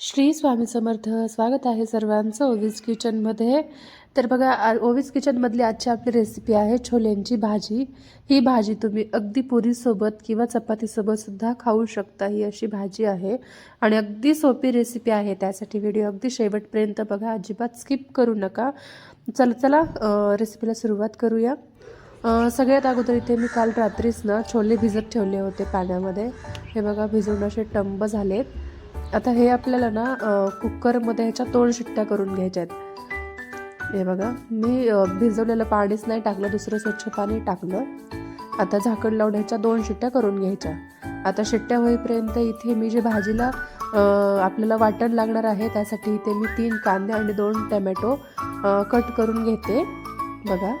श्री स्वामी समर्थ. स्वागत आहे सर्वांचं ओवीज किचनमध्ये. तर बघा ओवीज किचनमधली आजची आपली रेसिपी आहे छोल्यांची भाजी. ही भाजी तुम्ही अगदी पुरीसोबत किंवा चपातीसोबतसुद्धा खाऊ शकता. ही अशी भाजी आहे आणि अगदी सोपी रेसिपी आहे. त्यासाठी व्हिडिओ अगदी शेवटपर्यंत बघा. अजिबात स्किप करू नका. चला चला रेसिपीला सुरुवात करूया. सगळ्यात अगोदर इथे मी काल रात्रीच ना छोले भिजत ठेवले होते पाण्यामध्ये. हे बघा भिजवून असे टंब झालेत. आता हे आपल्याला ना कुकरमध्ये ह्याच्या दोन शिट्ट्या करून घ्यायच्या आहेत. हे बघा मी भिजवलेलं पाणीच नाही टाकलं दुसरं स्वच्छ पाणी टाकलं. आता झाकण लावून ह्याच्या दोन शिट्ट्या करून घ्यायच्या. आता शिट्ट्या होईपर्यंत इथे मी जे भाजीला आपल्याला वाटण लागणार आहे त्यासाठी इथे मी तीन कांदे आणि दोन टमॅटो कट करून घेते. बघा.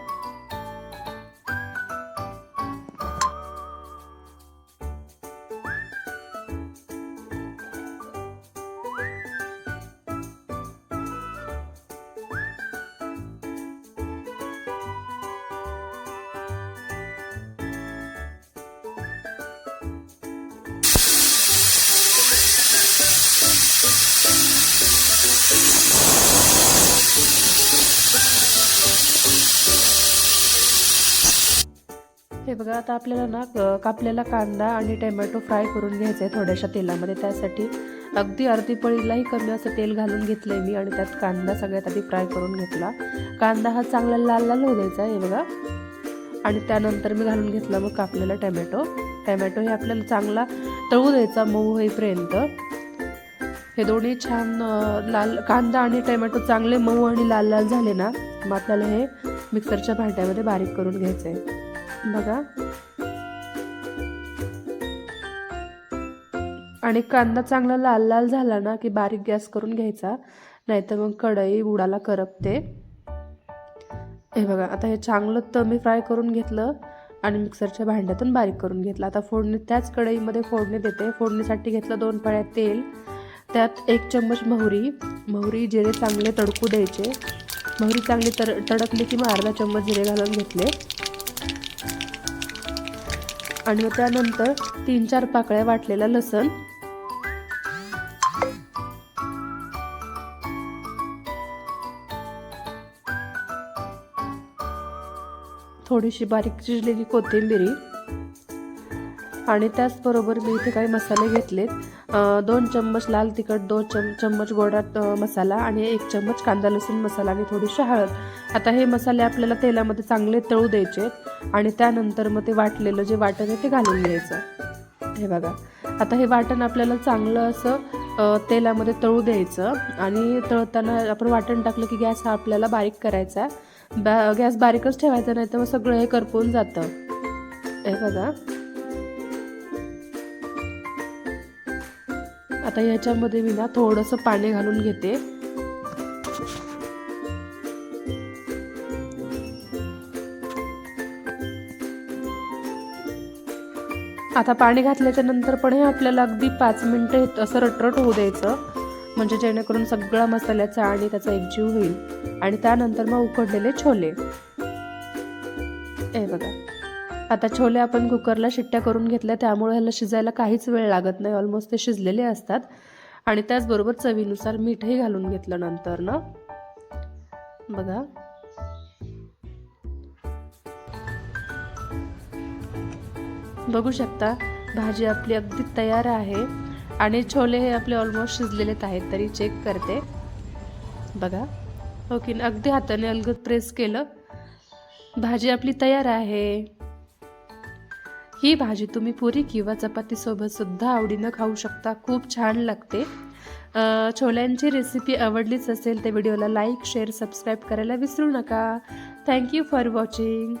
हे बघा आता आपल्याला ना कापलेला कांदा आणि टोमॅटो फ्राय करून घ्यायचा आहे थोड्याशा तेलामध्ये. त्यासाठी अगदी अर्धी पळीलाही कमी असं तेल घालून घेतलंय मी आणि त्यात कांदा सगळ्यात आधी फ्राय करून घेतला. कांदा हा चांगला लाल लाल होऊ द्यायचा हे बघा. आणि त्यानंतर मी घालून घेतला मग कापलेला टोमॅटो. टोमॅटो हे आपल्याला चांगला तळू द्यायचा मऊ होईपर्यंत. हे दोन्ही छान लाल कांदा आणि टोमॅटो चांगले मऊ आणि लाल लाल झाले ना मग आपल्याला हे मिक्सरच्या भांड्यामध्ये बारीक करून घ्यायचं आहे बघा. आणि कांदा चांगला लाल लाल झाला ना की बारीक गॅस करून घ्यायचा नाहीतर मग कढई बुडाला करपते. हे बघा आता हे चांगलं तमी मी फ्राय करून घेतलं आणि मिक्सरच्या भांड्यातून बारीक करून घेतलं. आता फोडणी त्याच कढईमध्ये फोडणी देते. फोडणीसाठी घेतलं दोन पळ्या तेल त्यात एक चम्मच मोहरी. मोहरी जिरे चांगले तडकू द्यायचे. मोहरी चांगली तर तडकली की मग अर्धा चम्मच जिरे घालून घेतले. आणि त्यानंतर तीन चार पाकळ्या वाटलेला लसण. थोडीशी बारीक चिरलेली कोथिंबिरी. आणि त्याचबरोबर मी इथे काही मसाले घेतलेत. दोन चम्मच लाल तिखट दोन चम चम्मच गोडा मसाला आणि एक चम्मच कांदा लसूण मसाला आणि थोडीशी हळद. आता हे मसाले आपल्याला तेलामध्ये चांगले तळू द्यायचे आणि त्यानंतर मग ते वाटलेलं जे वाटण आहे ते घालून घ्यायचं. हे बघा. आता हे वाटण आपल्याला चांगलं असं तेलामध्ये तळू द्यायचं आणि तळताना आपण वाटण टाकलं की गॅस हा आपल्याला बारीक करायचा. बॅ गॅस बारीकच ठेवायचा नाही तर मग सगळं हे करपून जातं. हे बघा. आता याच्यामध्ये मी ना थोडंसं पाणी घालून घेते. आता पाणी घातल्याच्या नंतर पण हे आपल्याला अगदी पाच मिनटं असं रटरट होऊ द्यायचं. म्हणजे जेणेकरून सगळा मसाल्याचा आणि त्याचा एकजीव होईल. आणि त्यानंतर मग उकडलेले छोले. हे बघा. आता छोले आपण कुकरला शिट्ट्या करून घेतल्या त्यामुळे ह्याला शिजायला काहीच वेळ लागत नाही. ऑलमोस्ट ते शिजलेले असतात. आणि त्याचबरोबर चवीनुसार मीठही घालून घेतलं नंतर ना बघा. बघू शकता भाजी आपली अगदी तयार आहे. आणि छोले हे आपले ऑलमोस्ट शिजलेलेच आहेत तरी चेक करते. बघा. हो ओके अगदी हाताने अलगद प्रेस केलं. भाजी आपली तयार आहे. ही भाजी तुम्ही पुरी किंवा चपातीसोबत सुद्धा आवडीनं खाऊ शकता. खूप छान लागते. छोल्यांची रेसिपी आवडलीच असेल तर व्हिडिओला लाईक शेअर सबस्क्राईब करायला विसरू नका. Thank you for watching